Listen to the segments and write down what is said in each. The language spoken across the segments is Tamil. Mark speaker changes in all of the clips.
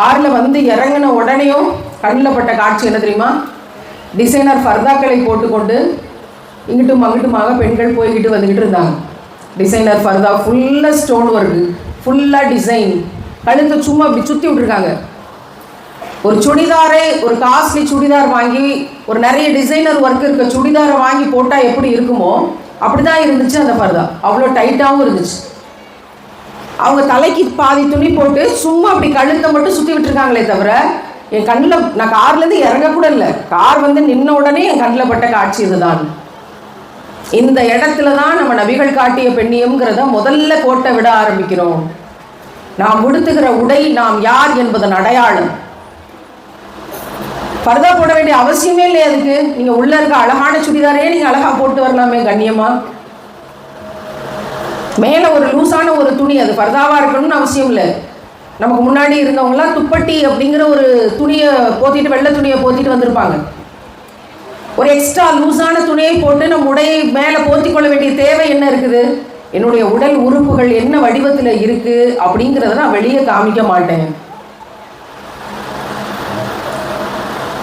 Speaker 1: காரில் வந்து இறங்கின உடனேயும் கண்ணில் பட்ட காட்சி என்ன தெரியுமா? டிசைனர் ஃபர்தாக்களை போட்டுக்கொண்டு இங்கிட்டும் அங்கிட்டுமாக பெண்கள் போய்கிட்டு வந்துக்கிட்டு இருந்தாங்க. டிசைனர் ஃபர்தா ஃபுல்லாக ஸ்டோன் ஒர்க்கு ஃபுல்லாக டிசைன் கழுத்தை சும்மா இப்படி சுற்றி விட்ருக்காங்க ஒரு சுடிதாரை ஒரு காஸ்ட்லி சுடிதார் வாங்கி ஒரு நிறைய டிசைனர் ஒர்க் இருக்க சுடிதாரை வாங்கி போட்டால் எப்படி இருக்குமோ அப்படி தான் இருந்துச்சு அந்த ஃபர்தா. அவ்வளோ டைட்டாகவும் இருந்துச்சு. அவங்க தலைக்கு பாதி துணி போட்டு சும்மா அப்படி கழுத்தை மட்டும் சுற்றி விட்டுருக்காங்களே தவிர என் கண்ணில் நான் கார்லேருந்து இறங்க கூட இல்லை. கார் வந்து நின்ன உடனே என் கண்ணில் பட்ட காட்சி இதுதான். இந்த இடத்துல தான் நம்ம நபிகள் காட்டிய பெண்ணியம்ங்கிறத முதல்ல கோட்டை விட ஆரம்பிக்கிறோம். நாம் உடுத்துகிற உடை நாம் யார் என்பதன் அடையாளம். பர்தா போட வேண்டிய அவசியமே இல்லை அதுக்கு. நீங்க உள்ள இருக்க அழகான சுடிதாரே நீங்க அழகா போட்டு வரலாமே கண்ணியமா மேலே ஒரு லூசான ஒரு துணி அது பர்தாவாக இருக்கணும்னு அவசியம் இல்லை. நமக்கு முன்னாடி இருந்தவங்களாம் துப்பட்டி அப்படிங்கிற ஒரு துணியை போத்திட்டு வெள்ளை துணியை போத்திட்டு வந்திருப்பாங்க. ஒரு எக்ஸ்ட்ரா லூஸான துணியை போட்டு நம்ம உடையை மேலே போத்தி கொள்ள வேண்டிய தேவை என்ன இருக்குது? என்னுடைய உடல் உறுப்புகள் என்ன வடிவத்தில் இருக்கு அப்படிங்கிறத நான் வெளியே காமிக்க மாட்டேன்.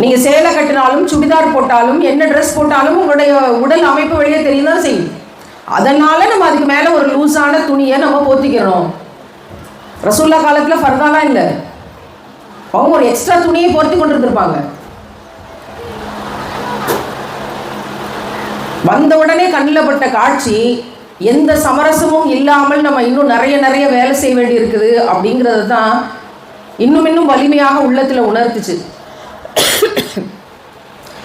Speaker 1: நீங்கள் சேலை கட்டினாலும் சுடிதார் போட்டாலும் என்ன ட்ரெஸ் போட்டாலும் உங்களுடைய உடல் அமைப்பு வெளியே தெரியும் தான் செய்யும். அதனால நம்ம அதுக்கு மேலே ஒரு லூஸான துணியை நம்ம போத்திக்கிறோம். ரசூல்லா காலத்தில் ஃபர்தாலாம் இல்லை. அவங்க ஒரு எக்ஸ்ட்ரா துணியை போர்த்தி கொண்டு இருந்திருப்பாங்க வந்த உடனே கண்ணில் பட்ட காட்சி எந்த சமரசமும் இல்லாமல் நம்ம இன்னும் நிறைய நிறைய வேலை செய்ய வேண்டி இருக்குது அப்படிங்கிறது தான் இன்னும் இன்னும் வலிமையாக உள்ளத்தில் உணர்த்துச்சு.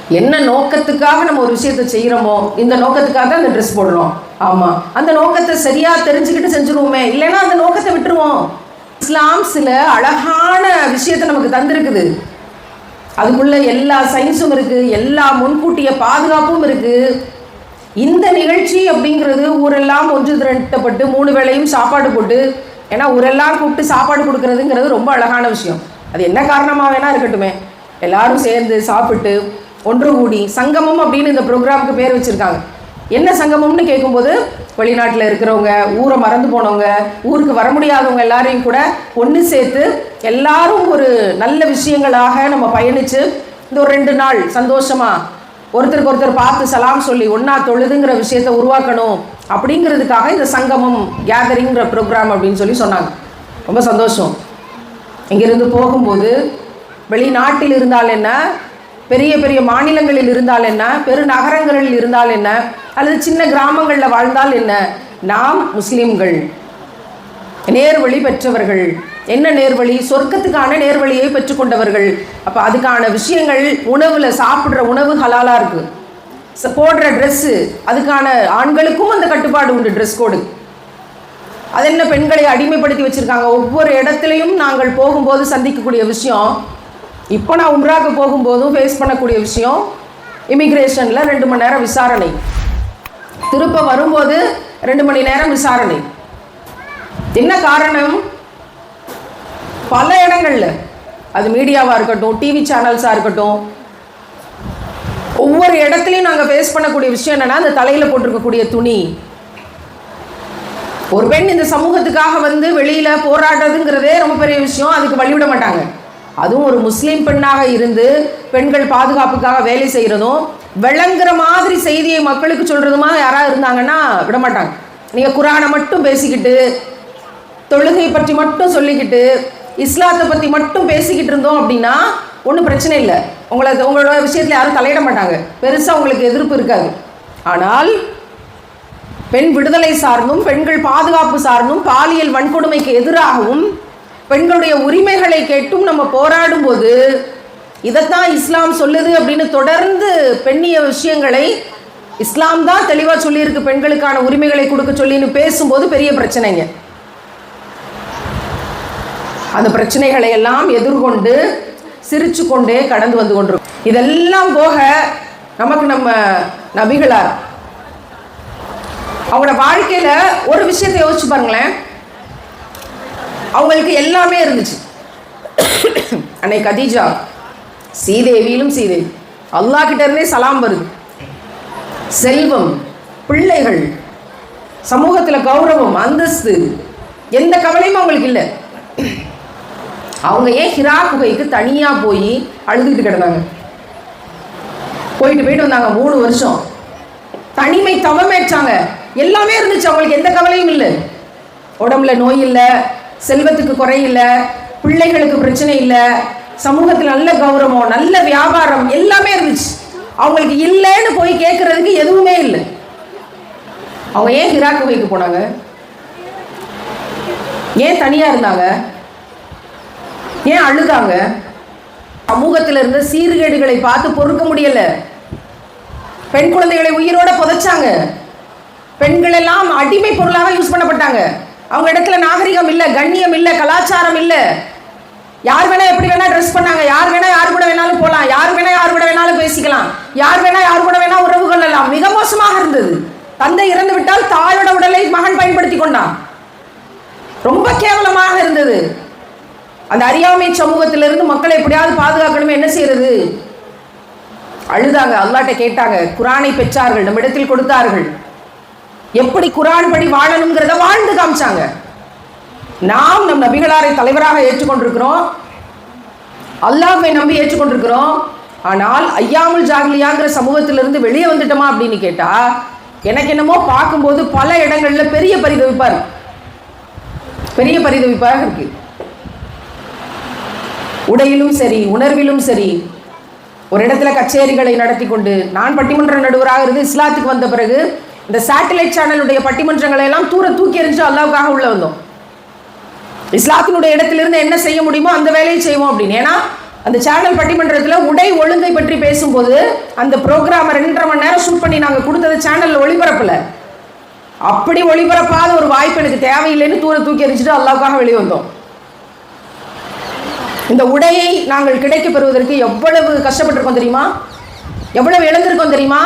Speaker 1: என்ன நோக்கத்துக்காக நம்ம ஒரு விஷயத்தை செய்கிறோமோ இந்த நோக்கத்துக்காக தான் அந்த ட்ரெஸ் போடுறோம் ஆமாம் அந்த நோக்கத்தை சரியாக தெரிஞ்சுக்கிட்டு செஞ்சுருவோமே. இல்லைன்னா அந்த நோக்கத்தை விட்டுருவோம். இஸ்லாம் சில அழகான விஷயத்தை நமக்கு தந்திருக்குது. அதுக்குள்ள எல்லா சயின்ஸும் இருக்குது எல்லா முன்கூட்டிய பாதுகாப்பும் இருக்குது இந்த நிகழ்ச்சி அப்படிங்கிறது ஊரெல்லாம் ஒன்று திரட்டப்பட்டு மூணு வேளையும் சாப்பாடு போட்டு ஏன்னா ஊரெல்லாம் கூப்பிட்டு சாப்பாடு கொடுக்கறதுங்கிறது ரொம்ப அழகான விஷயம். அது என்ன காரணமாக வேணா இருக்கட்டுமே. எல்லாரும் சேர்ந்து சாப்பிட்டு ஒன்று கூடி சங்கமம் அப்படின்னு இந்த ப்ரோக்ராமுக்கு பேர் வச்சுருக்காங்க. என்ன சங்கமம்னு கேட்கும்போது வெளிநாட்டில் இருக்கிறவங்க ஊரை மறந்து போனவங்க ஊருக்கு வர முடியாதவங்க எல்லாரையும் கூட ஒன்று சேர்த்து எல்லாரும் ஒரு நல்ல விஷயங்களாக நம்ம பயணித்து இந்த ஒரு ரெண்டு நாள் சந்தோஷமாக ஒருத்தருக்கு ஒருத்தர் பார்த்து சலாம் சொல்லி ஒன்றா தொழுதுங்கிற விஷயத்தை உருவாக்கணும் அப்படிங்கிறதுக்காக இந்த சங்கமம் கேதரிங்கிற ப்ரோக்ராம் அப்படின்னு சொல்லி சொன்னாங்க. ரொம்ப சந்தோஷம். இங்கேருந்து போகும்போது வெளிநாட்டில் இருந்தால் என்ன? பெரிய பெரிய மாநிலங்களில் இருந்தால் என்ன? பெருநகரங்களில் இருந்தால் என்ன? அல்லது சின்ன கிராமங்களில் வாழ்ந்தால் என்ன? நாம் முஸ்லிம்கள். நேர்வழி பெற்றவர்கள். என்ன நேர்வழி? சொர்க்கத்துக்கான நேர்வழியை பெற்றுக்கொண்டவர்கள். அப்போ அதுக்கான விஷயங்கள் உணவில் சாப்பிட்ற உணவு ஹலாலாக இருக்குது போடுற ட்ரெஸ்ஸு அதுக்கான ஆண்களுக்கும் அந்த கட்டுப்பாடு உண்டு ட்ரெஸ் கோடு அது என்ன பெண்களை அடிமைப்படுத்தி வச்சுருக்காங்க? ஒவ்வொரு இடத்துலையும் நாங்கள் போகும்போது சந்திக்கக்கூடிய விஷயம் இப்போ நான் உம்ராக்கு போகும்போதும் ஃபேஸ் பண்ணக்கூடிய விஷயம் இமிக்ரேஷனில் ரெண்டு மணி நேரம் விசாரணை. திருப்ப வரும்போது ரெண்டு மணி நேரம் விசாரணை. என்ன காரணம்? பல இடங்களில். அது மீடியாவாக இருக்கட்டும் டிவி சேனல்ஸாக இருக்கட்டும். ஒவ்வொரு இடத்துலையும் நாங்கள் ஃபேஸ் பண்ணக்கூடிய விஷயம் என்னென்னா அந்த தலையில் போட்டிருக்கக்கூடிய துணி. ஒரு பெண் இந்த சமூகத்துக்காக வந்து வெளியில் போராடுறதுங்கிறதே ரொம்ப பெரிய விஷயம். அதுக்கு வழிவிட மாட்டாங்க. அதுவும் ஒரு முஸ்லீம் பெண்ணாக இருந்து பெண்கள் பாதுகாப்புக்காக வேலை செய்கிறதும் விளங்குற மாதிரி செய்தியை மக்களுக்கு சொல்கிறதுமா யாராவது இருந்தாங்கன்னா விட மாட்டாங்க. நீங்கள் குரானை மட்டும் பேசிக்கிட்டு தொழுகை பற்றி மட்டும் சொல்லிக்கிட்டு இஸ்லாத்தை பற்றி மட்டும் பேசிக்கிட்டு இருந்தோம் அப்படின்னா ஒன்றும் பிரச்சனை இல்லை. உங்களை உங்களோட விஷயத்தில் யாரும் தலையிட மாட்டாங்க. பெருசாக உங்களுக்கு எதிர்ப்பு இருக்காது. ஆனால் பெண் விடுதலை சார்ந்தும் பெண்கள் பாதுகாப்பு சார்ந்தும் பாலியல் வன்கொடுமைக்கு எதிராகவும் பெண்களுடைய உரிமைகளை கேட்டும் நம்ம போராடும் போது இதைத்தான் இஸ்லாம் சொல்லுது அப்படின்னு தொடர்ந்து பெண்ணிய விஷயங்களை இஸ்லாம் தான் தெளிவாக சொல்லியிருக்கு. பெண்களுக்கான உரிமைகளை கொடுக்க சொல்லின்னு பேசும்போது பெரிய பிரச்சனைங்க. அந்த பிரச்சனைகளை எல்லாம் எதிர்கொண்டு சிரிச்சு கொண்டே கடந்து வந்து கொண்டிருக்கும். இதெல்லாம் போக நமக்கு நம்ம நபிகளார் அவங்களோட வாழ்க்கையில ஒரு விஷயத்தை யோசிச்சு பாருங்களேன். அவங்களுக்கு எல்லாமே இருந்துச்சு. அன்னை கதீஜா சீதேவியிலும் சீதேவி அல்லாஹ் கிட்ட இருந்தே சலாம் வருது. செல்வம் பிள்ளைகள் சமூகத்தில் கௌரவம் அந்தஸ்து எந்த கவலையும் அவங்களுக்கு இல்லை. அவங்க ஏன் ஹிரா குகைக்கு தனியாக போய் அழுதுகிட்டு கிடந்தாங்க? போயிட்டு போயிட்டு வந்தாங்க மூணு வருஷம். தனிமை தவமேச்சாங்க எல்லாமே இருந்துச்சு அவங்களுக்கு எந்த கவலையும் இல்லை. உடம்புல நோய் இல்லை செல்வத்துக்கு குறையில்லை பிள்ளைகளுக்கு பிரச்சனை இல்லை சமூகத்தில் நல்ல கௌரவம் நல்ல வியாபாரம் எல்லாமே இருந்துச்சு. அவங்களுக்கு இல்லைன்னு போய் கேட்கறதுக்கு எதுவுமே இல்லை. அவங்க ஏன் ஹிரா வைக்க போனாங்க? ஏன் தனியா இருந்தாங்க? ஏன் அழுதாங்க? சமூகத்தில் இருந்த சீர்கேடுகளை பார்த்து பொறுக்க முடியல. பெண் குழந்தைகளை உயிரோட புதைச்சாங்க. பெண்கள் எல்லாம் அடிமை பொருளாக யூஸ் பண்ணப்பட்டாங்க. அவங்க இடத்துல நாகரிகம் இல்லை கண்ணியம் இல்லை கலாச்சாரம் இல்லை. யார் வேணா எப்படி வேணா ட்ரெஸ் பண்ணாங்க. யார் வேணா யார் கூட வேணாலும் போகலாம் யார் வேணா யார் கூட வேணாலும் பேசிக்கலாம். யார் வேணா யார் கூட வேணா உறவு கொள்ளலாம். மிக மோசமாக இருந்தது. தந்தை இறந்து விட்டால் தாயோட உடலை மகன் பயன்படுத்தி கொண்டான். ரொம்ப கேவலமாக இருந்தது. அந்த அறியாமை சமூகத்திலிருந்து மக்களை எப்படியாவது பாதுகாக்கணுமே என்ன செய்யறது? அழுதாங்க. அல்லாட்ட கேட்டாங்க. குரானை பெற்றார்கள். நம்மிடத்தில் கொடுத்தார்கள். எப்படி குரான் படி வாழணுங்கிறத வாழ்ந்து காமிச்சாங்க. நாம் நம் நபிகளாரை தலைவராக ஏற்றுக்கொண்டிருக்கிறோம். அல்லாஹை நம்பி ஏற்றுக்கொண்டிருக்கிறோம். ஆனால் ஐயாமுல் ஜாகிலியாங்கிற சமூகத்திலிருந்து வெளியே வந்துட்டோமா அப்படின்னு கேட்டா எனக்கு என்னமோ பார்க்கும்போது பல இடங்கள்ல பெரிய பரிதவிப்பா இருக்கு பெரிய பரிதவிப்பாக இருக்கு. உடையிலும் சரி உணர்விலும் சரி ஒரு இடத்துல கச்சேரிகளை நடத்தி கொண்டு நான் பட்டிமன்ற நடுவராக இருந்து இஸ்லாத்துக்கு வந்த பிறகு இந்த சேட்டலைட் சேனலுடைய பட்டிமன்றங்களை எல்லாம் தூர தூக்கி எறிஞ்சு அல்லாவுக்காக உள்ள வந்தோம். இஸ்லாத்தினுடைய இடத்திலிருந்து என்ன செய்ய முடியுமோ அந்த வேலையை செய்வோம் அப்படின்னு. ஏன்னா அந்த சேனல் பட்டிமன்றத்தில் உடை ஒழுங்கை பற்றி பேசும்போது அந்த ப்ரோக்ராமை ரெண்டரை மணி நேரம் ஷூட் பண்ணி நாங்கள் கொடுத்தது சேனலில் ஒளிபரப்பில். அப்படி ஒளிபரப்பாத ஒரு வாய்ப்பு எனக்கு தேவையில்லைன்னு தூர தூக்கி எறிஞ்சிட்டு அல்லாவுக்காக வெளியே வந்தோம். இந்த உடையை நாங்கள் கிடைக்க பெறுவதற்கு எவ்வளவு கஷ்டப்பட்டிருக்கோம் தெரியுமா? எவ்வளவு இழந்திருக்கோம் தெரியுமா?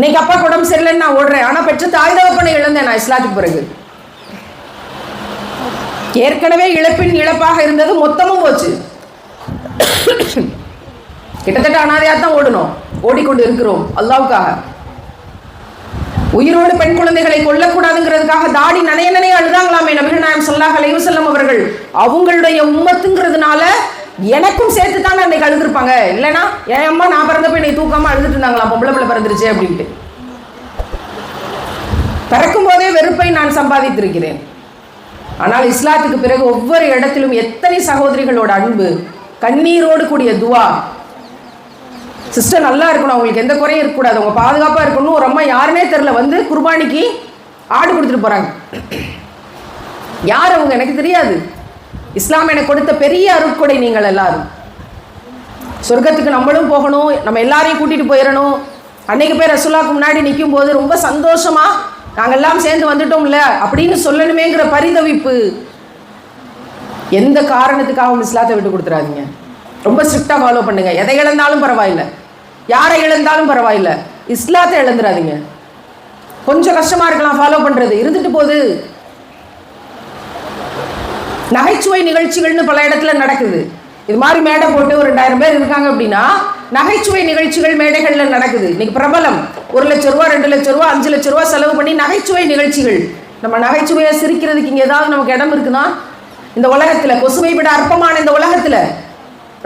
Speaker 1: இன்னைக்கு அப்பா உடம்பு சரியில்லைன்னு நான் ஓடுறேன். ஆனால் பெற்ற தாய் தகப்பனை இழந்தேன் நான் இஸ்லாத்துக்கு பிறகு. ஏற்கனவே இழப்பின் இழப்பாக இருந்தது மொத்தமும் போச்சு. கிட்டத்தட்ட அனாதையாக தான் ஓடணும். ஓடிக்கொண்டு இருக்கிறோம். அல்லாவுக்காக. உயிரோடு பெண் குழந்தைகளை கொல்லக்கூடாதுங்கிறதுக்காக தாடி நனைய நனைய அழுதாங்களாமே நபிகள் நாயம் சொல்லாஹ் அலைவசல்லம் அவர்கள். அவங்களுடைய உம்மத்துங்கிறதுனால எனக்கும் சேர்த்து தாங்க அன்னைக்கு அழுதுருப்பாங்க. இல்லைன்னா என் அம்மா நான் பிறந்தப்ப என்னை தூக்காமல் அழுதுட்டு இருந்தாங்களா பொம்பளை பிள்ளை பிறந்துருச்சு அப்படின்ட்டு. பிறக்கும் போதே வெறுப்பை நான் சம்பாதித்திருக்கிறேன். ஆனால் இஸ்லாத்துக்கு பிறகு ஒவ்வொரு இடத்திலும் எத்தனை சகோதரிகளோட அன்பு கண்ணீரோடு கூடிய துவா. சிஸ்டர் நல்லா இருக்கணும். அவங்களுக்கு எந்த குறையும் இருக்கக்கூடாது. அவங்க பாதுகாப்பாக இருக்கணும் ஒரு அம்மா யாருனே தெரில வந்து குர்பானிக்கு ஆடு கொடுத்துட்டு போகிறாங்க யார் அவங்க? எனக்கு தெரியாது. இஸ்லாம் எனக்கு கொடுத்த பெரிய அருட்கொடை நீங்கள் எல்லாரும். சொர்க்கத்துக்கு நம்மளும் போகணும் நம்ம எல்லாரையும் கூட்டிகிட்டு போயிடணும் அன்னைக்கு போய் ரசுல்லாவுக்கு முன்னாடி நிற்கும் போது ரொம்ப சந்தோஷமா நாங்கள் எல்லாம் சேர்ந்து வந்துட்டோம்ல அப்படின்னு சொல்லணுமேங்கிற பரிதவிப்பு. எந்த காரணத்துக்காகவும் இஸ்லாத்தை விட்டு கொடுத்துறாதீங்க. ரொம்ப ஸ்ட்ரிக்டாக ஃபாலோ பண்ணுங்க. எதை இழந்தாலும் பரவாயில்ல. யாரை இழந்தாலும் பரவாயில்ல. இஸ்லாத்தை இழந்துடாதீங்க கொஞ்சம் கஷ்டமா இருக்கலாம் ஃபாலோ பண்றது. இருந்துட்டு போகுது. நகைச்சுவை நிகழ்ச்சிகள்னு பல இடத்துல நடக்குது. இது மாதிரி மேடை போட்டு ஒரு ரெண்டாயிரம் பேர் இருக்காங்க அப்படின்னா நகைச்சுவை நிகழ்ச்சிகள் மேடைகளில் நடக்குது. இன்னைக்கு பிரபலம் ஒரு லட்ச ரூபா ரெண்டு லட்ச ரூபா அஞ்சு லட்ச ரூபா செலவு பண்ணி நகைச்சுவை நிகழ்ச்சிகள். நம்ம நகைச்சுவையை சிரிக்கிறதுக்கு இங்கே ஏதாவது நமக்கு இடம் இருக்குன்னா இந்த உலகத்தில் கொசுவை விட அற்பமான இந்த உலகத்தில்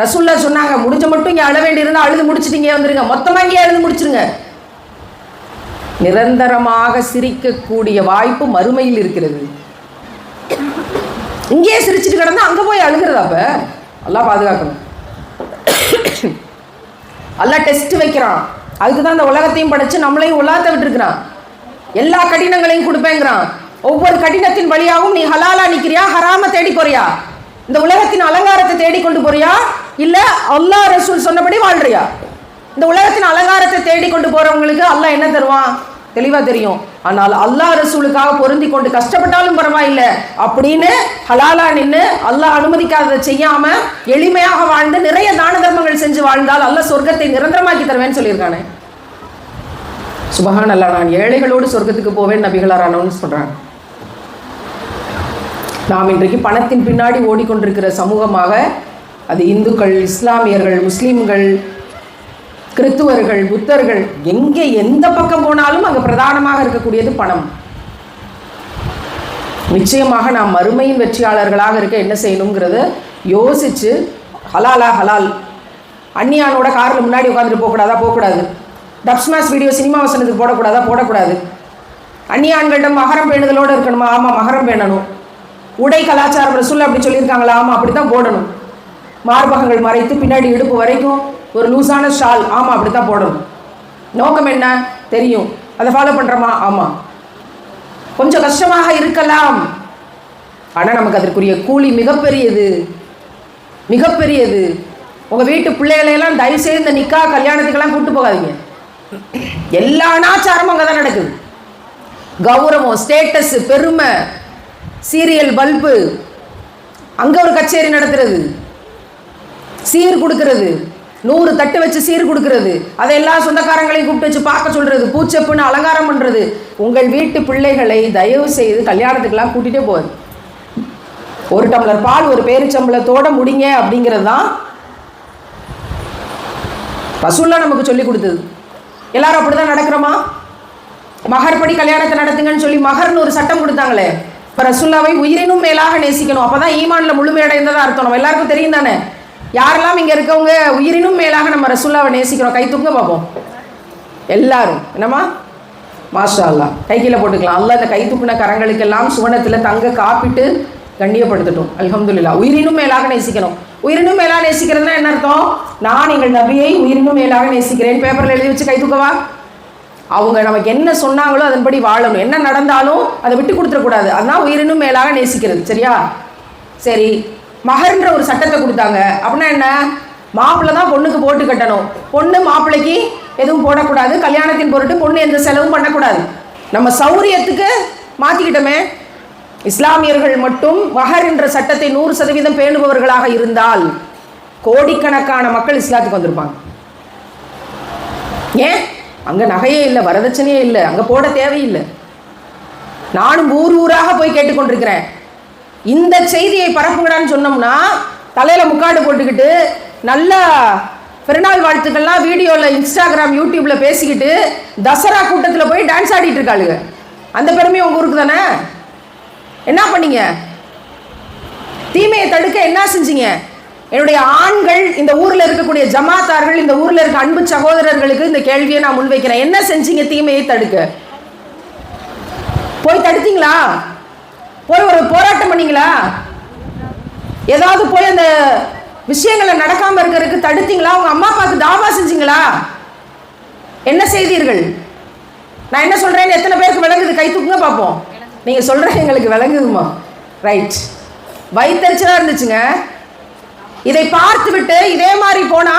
Speaker 1: ரசூல்லா சொன்னாங்க முடிஞ்ச மட்டும் இங்கே அழ வேண்டியிருந்தால் அழுது முடிச்சுட்டு வந்துருங்க. மொத்தமாக இங்கே அழுது முடிச்சிருங்க. நிரந்தரமாக சிரிக்கக்கூடிய வாய்ப்பு மறுமையில் இருக்கிறது. இங்கேயே சிரிச்சுட்டு கிடந்தா அங்கே போய் அழுகிறது அப்ப. எல்லாம் பாதுகாக்கணும். எல்லாம் டெஸ்ட் வைக்கிறான். அதுக்கு தான் இந்த உலகத்தையும் படைச்சு நம்மளையும் உலாத்த விட்டுருக்கிறான். எல்லா கடினங்களையும் கொடுப்பேங்கிறான். ஒவ்வொரு கடினத்தின் வழியாகவும் நீ ஹலாலா நிற்கிறியா ஹராம தேடி போறியா? இந்த உலகத்தின் அலங்காரத்தை தேடி கொண்டு போறியா? இல்ல அல்லா ரசூல் சொன்னபடி வாழ்றியா? இந்த உலகத்தின் அலங்காரத்தை தேடி கொண்டு போறவங்களுக்கு அல்லாஹ் என்ன தருவான்? தெளிவா தெரியும். ஆனால் அல்லாஹ் ரசூலுக்காக பொருந்தி கொண்டு கஷ்டப்பட்டாலும் பரவாயில்லை. அப்படின்னு ஹலாலா நின்று அல்லாஹ் அனுமதிக்காததை செய்யாம எளிமையாக வாழ்ந்து நிறைய தான தர்மங்கள் செஞ்சு வாழ்ந்தால் அல்லாஹ் சொர்க்கத்தை நிரந்தரமாக்கி தருவேன்னு சொல்லியிருக்கானே. சுபஹான் அல்லா நான் ஏழைகளோடு சொர்க்கத்துக்கு போவேன் நபிகளார் அனௌன்ஸ் பண்றாங்க. நாம் இன்றைக்கு பணத்தின் பின்னாடி ஓடிக்கொண்டிருக்கிற சமூகமாக அது இந்துக்கள் இஸ்லாமியர்கள் முஸ்லீம்கள் கிறித்துவர்கள் புத்தர்கள் எங்கே எந்த பக்கம் போனாலும் அங்கே பிரதானமாக இருக்கக்கூடியது பணம். நிச்சயமாக நாம் மறுமையின் வெற்றியாளர்களாக இருக்க என்ன செய்யணுங்கிறத யோசிச்சு ஹலாலா ஹலால். அந்நியானோட காரில் முன்னாடி உட்காந்துட்டு போகக்கூடாதா? போகக்கூடாது. டப்ஸ்மாஸ் வீடியோ சினிமா வசனத்துக்கு போடக்கூடாதா? போடக்கூடாது. அந்நியான்களிடம் மகரம் பேணுதலோடு இருக்கணுமா? ஆமாம் மகரம் பேணணும். உடை கலாச்சாரம் ரசூல் அப்படி சொல்லியிருக்காங்களா? ஆமாம் அப்படி தான் போடணும். மார்பகங்கள் மறைத்து பின்னாடி இடுப்பு வரைக்கும் ஒரு லூஸான ஷால். ஆமாம் அப்படி தான் போடணும். நோக்கம் என்ன? தெரியும். அதை ஃபாலோ பண்ணுறோமா ஆமாம் கொஞ்சம் கஷ்டமாக இருக்கலாம். ஆனால் நமக்கு அதற்குரிய கூலி மிகப்பெரியது. மிகப்பெரியது. உங்கள் வீட்டு பிள்ளைகளையெல்லாம் தயவுசெய்து இந்த நிக்கா கல்யாணத்துக்கெல்லாம் கூப்பிட்டு போகாதீங்க. எல்லா அனாச்சாரமும் அங்கே தான் நடக்குது. கௌரவம் ஸ்டேட்டஸ் பெருமை சீரியல் பல்பு அங்கே ஒரு கச்சேரி நடத்துறது. சீர் கொடுக்கறது. நூறு தட்டு வச்சு சீர் கொடுக்கறது. அதை எல்லா சொந்தக்காரங்களையும் கூப்பிட்டு வச்சு பார்க்க சொல்றது பூச்செப்புன்னு அலங்காரம் பண்றது. உங்கள் வீட்டு பிள்ளைகளை தயவு செய்து கல்யாணத்துக்கெல்லாம் கூட்டிகிட்டே போகுது ஒரு டம்ளர் பால் ஒரு பேரிச்சம்பளத்தோட முடிங்க அப்படிங்கிறது தான் ரசூல்லா நமக்கு சொல்லி கொடுத்தது. எல்லாரும் அப்படிதான் நடக்கிறோமா? மகர்படி கல்யாணத்தை நடத்துங்கன்னு சொல்லி மகர்னு ஒரு சட்டம் கொடுத்தாங்களே. இப்போ ரசுல்லாவை உயிரினும் மேலாக நேசிக்கணும். அப்போதான் ஈமான்ல முழுமையடைந்ததாக அர்த்தம். நம்ம எல்லாருக்கும் தெரியும் தானே? யாரெல்லாம் இங்கே இருக்கவங்க உயிரினும் மேலாக நம்ம ரசுல்லாவை நேசிக்கிறோம் கை தூங்க பார்ப்போம் எல்லாரும். என்னம்மா? மாஷா அல்லா கை கீழே போட்டுக்கலாம். அல்லா இந்த கை தூக்குன கரங்களுக்கெல்லாம் சுவனத்தில் தங்க காப்பிட்டு கண்ணியப்படுத்தட்டும். அலமதுல்லா உயிரினும் மேலாக நேசிக்கணும். உயிரினும் மேலாக நேசிக்கிறதுனா என்ன அர்த்தம்? நான் எங்கள் நபியை உயிரினும் மேலாக நேசிக்கிறேன். பேப்பரில் எழுதி வச்சு கை தூக்கவா? அவங்க நமக்கு என்ன சொன்னாங்களோ அதன்படி வாழணும். என்ன நடந்தாலும் அதை விட்டு கொடுத்துடக்கூடாது அதுதான் உயிரினும் மேலாக நேசிக்கிறது. சரியா? சரி. மகர்ன்ற ஒரு சட்டத்தை கொடுத்தாங்க. அப்படின்னா என்ன? மாப்பிள்ளை தான் பொண்ணுக்கு போட்டு கட்டணும். பொண்ணு மாப்பிள்ளைக்கு எதுவும் போடக்கூடாது. கல்யாணத்தின் பொருட்டு பொண்ணு எந்த செலவும் பண்ணக்கூடாது. நம்ம சௌரியத்துக்கு மாற்றிக்கிட்டோமே இஸ்லாமியர்கள் மட்டும் மகர் என்ற சட்டத்தை நூறு சதவீதம் பேணுபவர்களாக இருந்தால் கோடிக்கணக்கான மக்கள் இஸ்லாத்துக்கு வந்திருப்பாங்க. ஏன்? அங்கே நகையே இல்லை வரதட்சணையே இல்லை அங்கே போட தேவையில்லை. நானும் ஊர் ஊராக போய் கேட்டுக்கொண்டிருக்கிறேன். இந்த செய்தியை பரப்புங்கடான்னு சொன்னோம்னா தலையில் முக்காடு போட்டுக்கிட்டு நல்லா பிறநாள் வாழ்த்துக்கள்லாம் வீடியோவில் இன்ஸ்டாகிராம் யூடியூப்பில் பேசிக்கிட்டு தசரா கூட்டத்தில் போய் டான்ஸ் ஆடிட்டு இருக்காளுங்க. அந்த பெருமையும் உங்கள் ஊருக்கு தானே? என்ன பண்ணீங்க? தீமையை தடுக்க என்ன செஞ்சீங்க? என்னுடைய ஆண்கள் இந்த ஊரில் இருக்கக்கூடிய ஜமாத்தார்கள் இந்த ஊரில் இருக்க அன்பு சகோதரர்களுக்கு இந்த கேள்வியை நான் முன்வைக்கிறேன். என்ன செஞ்சீங்க தீமையை தடுக்க? போய் தடுத்தீங்களா? போய் ஒரு போராட்டம் பண்ணீங்களா? ஏதாவது போய் அந்த விஷயங்களை நடக்காம இருக்கிறதுக்கு தடுத்தீங்களா? உங்க அம்மா அப்பாவுக்கு தாவா செஞ்சீங்களா? என்ன செய்தீர்கள்? நான் என்ன சொல்கிறேன்னு எத்தனை பேருக்கு விளங்குது? கை தூக்குங்க பார்ப்போம். நீங்க சொல்கிற எங்களுக்கு விளங்குதுமா ரைட் வயிற்றுச்சலா இருந்துச்சுங்க. இதை பார்த்து விட்டு இதே மாதிரி போனா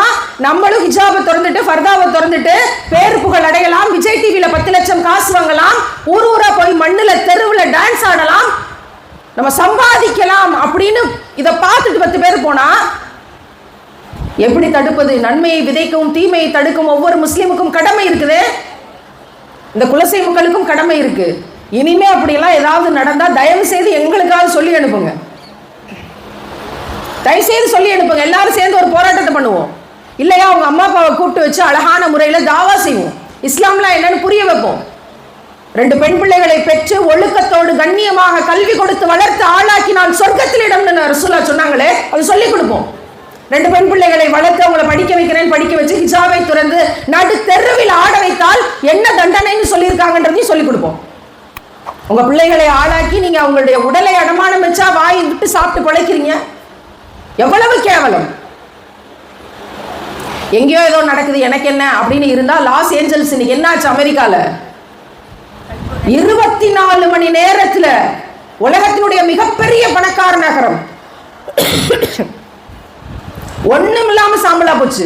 Speaker 1: நம்மளும் ஹிஜாபை திறந்துட்டு ஃபர்தாவை திறந்துட்டு பேர் புகழ் அடையலாம். விஜய் டிவியில பத்து லட்சம் காசு வாங்கலாம். ஊர் ஊரா போய் மண்ணுல தெருவுல டான்ஸ் ஆடலாம். நம்ம சம்பாதிக்கலாம் அப்படின்னு இதை பார்த்துட்டு பத்து பேர் போனா எப்படி தடுப்பது? நன்மையை விதைக்கவும் தீமையை தடுக்கும் ஒவ்வொரு முஸ்லீமுக்கும் கடமை இருக்குது. இந்த குலசை மக்களுக்கும் கடமை இருக்கு. இனிமே அப்படியெல்லாம் ஏதாவது நடந்தா தயவு செய்து எங்களுக்காக சொல்லி அனுப்புங்க. தயவு செய்து சொல்லி அனுப்புங்க. எல்லாரும் சேர்ந்து ஒரு போராட்டத்தை பண்ணுவோம். இல்லையா? அவங்க அம்மா அப்பாவை கூப்பிட்டு வச்சு அழகான முறையில் தாவா செய்வோம். இஸ்லாம்லாம் என்னன்னு புரிய வைப்போம். ரெண்டு பெண் பிள்ளைகளை பெற்று ஒழுக்கத்தோடு கண்ணியமாக கல்வி கொடுத்து வளர்த்து ஆளாக்கினால் சொர்க்கத்தில் இடம்னு ரசூலா சொன்னாங்களே அது சொல்லிக் கொடுப்போம். ரெண்டு பெண் பிள்ளைகளை வளர்த்து அவங்களை படிக்க வைக்கிறேன் படிக்க வச்சு ஹிஜாவை துறந்து நடு தெருவில் ஆட வைத்தால் என்ன தண்டனைன்னு சொல்லியிருக்காங்கன்றதையும் சொல்லி கொடுப்போம். உங்க பிள்ளைகளை ஆளாக்கி நீங்க அவங்களுடைய உடலை அடமானம் வச்சா வாய் விட்டு சாப்பிட்டு பிழைக்கிறீங்க? எவ்வளவு கேவலம். எங்கேயோ ஏதோ நடக்குது எனக்கு என்ன அப்படின்னு இருந்தா லாஸ் ஏஞ்சல்ஸ் இன்னைக்கு என்னாச்சு அமெரிக்கால? இருபத்தி நாலு மணி நேரத்தில் உலகத்தினுடைய மிகப்பெரிய பணக்கார நகரம். ஒன்றும் இல்லாமல் சாம்பலா போச்சு.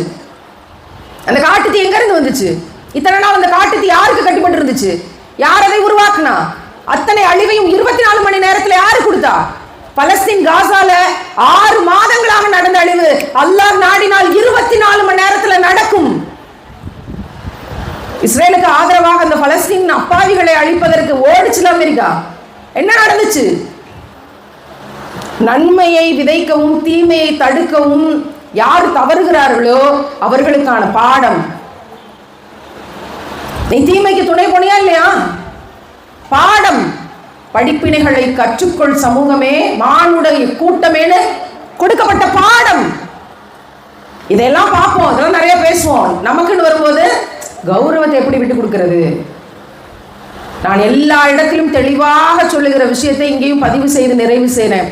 Speaker 1: அந்த காட்டுத்தி எங்கேருந்து வந்துச்சு? இத்தனை நாள் அந்த காட்டுத்தி யாருக்கு கட்டுப்பட்டு இருந்துச்சு? யார் அதை உருவாக்குனா? அத்தனை அழிவையும் இருபத்தி நாலு மணி நேரத்தில் யாரு கொடுத்தா? பலஸ்தீன் காசால ஆறு மாதங்களாக நடந்த அழிவு அல்லாஹ் நாடினால் இருபத்தி நாலு மணி நேரத்தில் நடக்கும். இஸ்ரேலுக்கு ஆதரவாக அந்த பலஸ்தீன் அப்பாவிகளை அழிப்பதற்கு ஓடிச்சுல அமெரிக்கா. என்ன நடந்துச்சு? நன்மையை விதைக்கவும் தீமையை தடுக்கவும் யார் தவறுகிறார்களோ அவர்களுக்கான பாடம். நீ தீமைக்கு துணை போனியா இல்லையா? பாடம். படிப்பினைகளை கற்றுக்கொள் சமூகமே மானுடைய கூட்டமேனு கொடுக்கப்பட்ட பாடம். இதெல்லாம் பார்ப்போம். இதெல்லாம் நிறைய பேசுவோம். நமக்குன்னு வரும்போது கௌரவத்தை எப்படி விட்டு கொடுக்கறது? நான் எல்லா இடத்திலும் தெளிவாக சொல்லுகிற விஷயத்தை இங்கேயும் பதிவு செய்து நிறைவு செய்கிறேன்.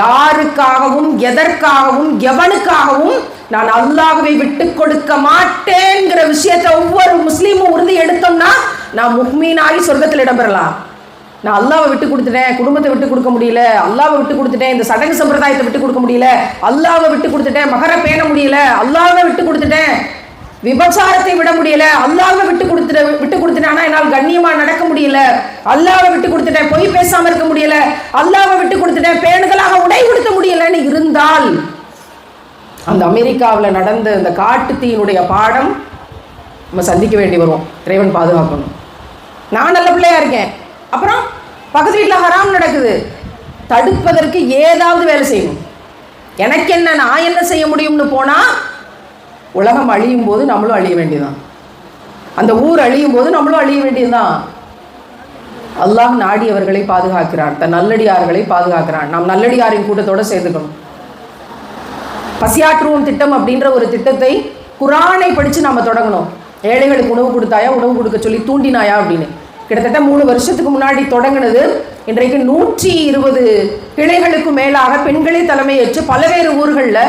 Speaker 1: யாருக்காகவும் எதற்காகவும் எவனுக்காகவும் நான் அல்லாஹுவை விட்டு கொடுக்க மாட்டேங்கிற விஷயத்தை ஒவ்வொரு முஸ்லீமும் உறுதி எடுத்தோம்னா நான் முக்மீனாகி சொர்க்கத்தில் இடம்பெறலாம். நான் அல்லாவை விட்டு கொடுத்துட்டேன் குடும்பத்தை விட்டு கொடுக்க முடியல அல்லாவை விட்டு கொடுத்துட்டேன் இந்த சடங்கு சம்பிரதாயத்தை விட்டு கொடுக்க முடியல அல்லாவை விட்டு கொடுத்துட்டேன் மகர பேண முடியல அல்லாவை விட்டு கொடுத்துட்டேன். விபச்சாரத்தை விட முடியல. அல்லாவை விட்டு கொடுத்துட்ட விட்டு கொடுத்துட்டானா? என்னால் கண்ணியமா நடக்க முடியல. அல்லாவை விட்டு கொடுத்துட்டேன். பொய் பேசாம இருக்க முடியல. அல்லாவை விட்டு கொடுத்துட்டேன். பேணுதலாக உடை கொடுத்த முடியலன்னு இருந்தால் அந்த அமெரிக்காவில் நடந்த இந்த காட்டு தீயினுடைய பாடம் நம்ம சந்திக்க வேண்டி வரும். இறைவன் பாதுகாக்கணும். நான் நல்ல பிள்ளையா இருக்கேன். அப்புறம் பக்கத்து வீட்டில் ஹராம் நடக்குது. தடுப்பதற்கு ஏதாவது வேலை செய்யணும். எனக்கு என்ன நான் என்ன செய்ய முடியும்னு போனால் உலகம் அழியும் போது நம்மளும் அழிய வேண்டியதுதான். அந்த ஊர் அழியும் போது நம்மளும் அழிய வேண்டியதுதான். அல்லாஹ் நாடியவர்களை பாதுகாக்கிறான். தன் நல்லடியார்களை பாதுகாக்கிறான். நாம் நல்லடியாரின் கூட்டத்தோடு சேர்ந்துக்கணும். பசியாற்றுவோம் திட்டம் அப்படின்ற ஒரு திட்டத்தை குரானை படித்து நம்ம தொடங்கணும். ஏழைகளுக்கு உணவு கொடுத்தாயா உணவு கொடுக்க சொல்லி தூண்டினாயா அப்படின்னு. கிட்டத்தட்ட மூணு வருஷத்துக்கு முன்னாடி தொடங்கினது இன்றைக்கு நூற்றி இருபது கிளைகளுக்கு மேலாக பெண்களே தலைமையேற்று பல்வேறு ஊர்களில்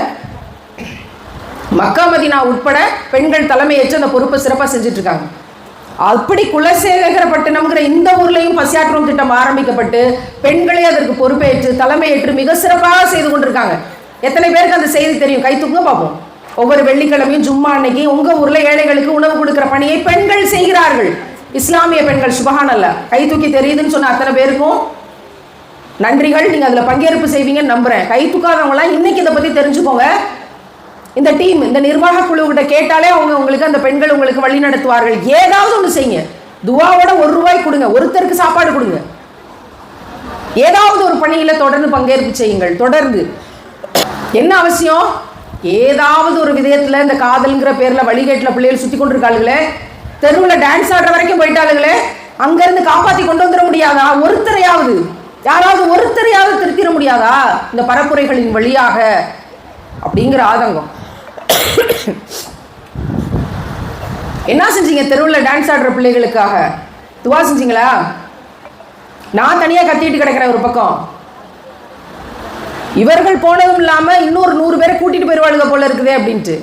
Speaker 1: மக்கா மதினா உட்பட பெண்கள் தலைமையேற்று அந்த பொறுப்பை சிறப்பாக செஞ்சிட்ருக்காங்க. அப்படி குலசேகரப்பட்டினம்ங்கிற இந்த ஊர்லேயும் பசியாற்றும் திட்டம் ஆரம்பிக்கப்பட்டு பெண்களே அதற்கு பொறுப்பேற்று தலைமையேற்று மிக சிறப்பாக செய்து கொண்டிருக்காங்க. எத்தனை பேருக்கு அந்த செய்தி தெரியும்? கை பார்ப்போம் ஒவ்வொரு வெள்ளிக்கிழமையும் ஜும்மா அன்னைக்கு உங்கள் ஊரில் ஏழைகளுக்கு உணவு கொடுக்குற பணியை பெண்கள் செய்கிறார்கள். இஸ்லாமிய பெண்கள் சுபகான் அல்ல கை தூக்கி தெரியுதுன்னு சொன்ன அத்தனை பேருக்கும் நன்றிகள். நீங்கள் அதில் பங்கேற்பு செய்வீங்கன்னு நம்புகிறேன் கை தூக்காதவங்களாம் இன்னைக்கு இதை பற்றி தெரிஞ்சுக்கோங்க. இந்த டீம் இந்த நிர்வாக குழுக்கிட்ட கேட்டாலே அவங்க உங்களுக்கு அந்த பெண்கள் உங்களுக்கு வழி நடத்துவார்கள். ஏதாவது ஒன்று செய்யுங்க. துவாவோட ஒரு ரூபாய் கொடுங்க. ஒருத்தருக்கு சாப்பாடு கொடுங்க. ஏதாவது ஒரு பணியில் தொடர்ந்து பங்கேற்பு செய்யுங்கள். தொடர்ந்து. என்ன அவசியம்? ஏதாவது ஒரு விதயத்தில் இந்த காதல்ங்கிற பேரில் வழிகேட்டில் பிள்ளைகள் சுற்றி கொண்டிருக்காளுங்களே தெருவில் டான்ஸ் ஆடுற வரைக்கும் போயிட்டாளுங்களே அங்கேருந்து காப்பாற்றி கொண்டு வந்துட முடியாதா? ஒருத்தரையாவது. யாராவது ஒருத்தரையாவது திருத்திட முடியாதா? இந்த பரப்புரைகளின் வழியாக. அப்படிங்கிற ஆதங்கம். என்ன செஞ்சீங்க தெருவில் டான்ஸ் ஆடுற பிள்ளைகளுக்காக? துவா செஞ்சீங்களா? நான் தனியாக கத்திட்டு கிடக்கிறேன் ஒரு பக்கம். இவர்கள் போனதும் இல்லாமல் இன்னொரு நூறு பேரை கூட்டிட்டு போயிடுவாளுங்க போல இருக்குதே அப்படின்ட்டு.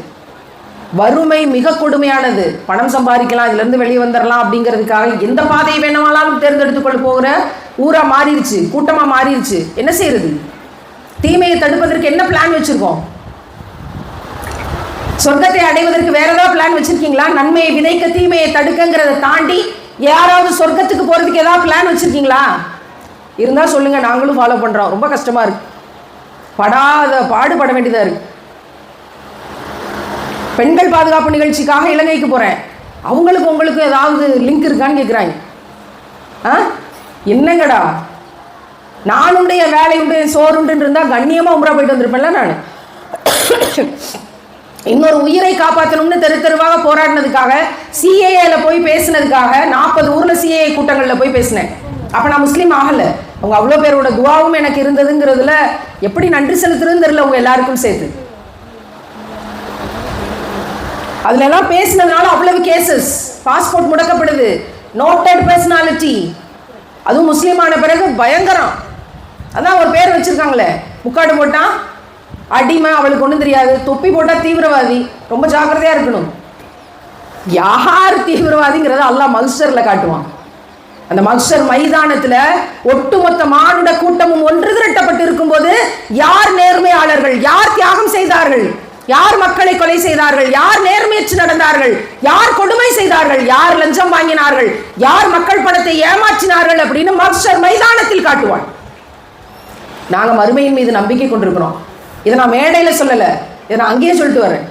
Speaker 1: வறுமை மிக கொடுமையானது. பணம் சம்பாதிக்கலாம் இதுலேருந்து வெளியே வந்துடலாம் அப்படிங்கிறதுக்காக எந்த பாதையை வேணுமானாலும் தேர்ந்தெடுத்து கொண்டு போகிற ஊரா மாறிடுச்சு கூட்டமாக மாறிடுச்சு. என்ன செய்யறது தீமையை தடுப்பதற்கு என்ன பிளான் வச்சுருக்கோம்? சொர்க்கத்தை அடைவதற்கு வேற ஏதாவது பிளான் வச்சிருக்கீங்களா? நன்மையை விதைக்க தீமையை தடுக்கங்கிறத தாண்டி யாராவது சொர்க்கத்துக்கு போறதுக்கு ஏதாவது பிளான் வச்சிருக்கீங்களா? இருந்தா சொல்லுங்க நாங்களும் ஃபாலோ பண்றோம். ரொம்ப கஷ்டமா இருக்கு. படாத பாடுபட வேண்டியதா இருக்கு. பெண்கள் பாதுகாப்பு நிகழ்ச்சிக்காக இலங்கைக்கு போறேன். அவங்களுக்கு உங்களுக்கு ஏதாவது லிங்க் இருக்கான்னு கேட்குறாங்க ஆ? என்னங்கடா? நானுடைய வேலையுண்டு சோறுண்டு இருந்தால் கண்ணியமாக உம்ரா போயிட்டு வந்திருப்பேன்ல நான். இன்னொரு உயிரை காப்பாற்றணும்னு தெரு தெருவாக போராடினதுக்காக சிஏஏல போய் பேசினதுக்காக நாற்பது ஊரில் சிஏஏ கூட்டங்களில் போய் பேசினேன். அப்போ நான் முஸ்லீம் ஆகலை. அவங்க அவ்வளோ பேரோட துவாவும் எனக்கு இருந்ததுங்கிறதுல எப்படி நன்றி செலுத்துறதுன்னு தெரியல அவங்க எல்லாருக்கும் சேர்த்து. அதுல எல்லாம் பேசினதுனால அவ்வளவு கேசஸ் பாஸ்போர்ட் முடக்கப்படுது. நோட்டட் பர்சனாலிட்டி அதுவும் முஸ்லீம் ஆன பிறகு பயங்கரம். அதான் ஒரு பேர் வச்சிருக்காங்களே. முக்காடு போட்டான் அடிமை அவளுக்கு ஒன்றும் தெரியாது. தொப்பி போட்டால் தீவிரவாதி. ரொம்ப ஜாக்கிரதையா இருக்கணும். யார் தீவிரவாதிங்கிறத எல்லாம் மல்சரில் காட்டுவான். அந்த மக்சர் மைதானத்துல ஒட்டுமொத்த மானுட கூட்டமும் ஒன்று திரட்டப்பட்டு இருக்கும்போது யார் நேர்மையாளர்கள் யார் தியாகம் செய்தார்கள் யார் மக்களை கொலை செய்தார்கள் யார் நேர்மையற்று நடந்தார்கள் யார் கொடுமை செய்தார்கள் யார் லஞ்சம் வாங்கினார்கள் யார் மக்கள் பணத்தை ஏமாற்றினார்கள் அப்படின்னு மக்சர் மைதானத்தில் காட்டுவான். நாங்க மறுமையின் மீது நம்பிக்கை கொண்டிருக்கிறோம். இதை நான் மேடையில் சொல்லலை. இதை நான் அங்கேயே சொல்லிட்டு வரேன்.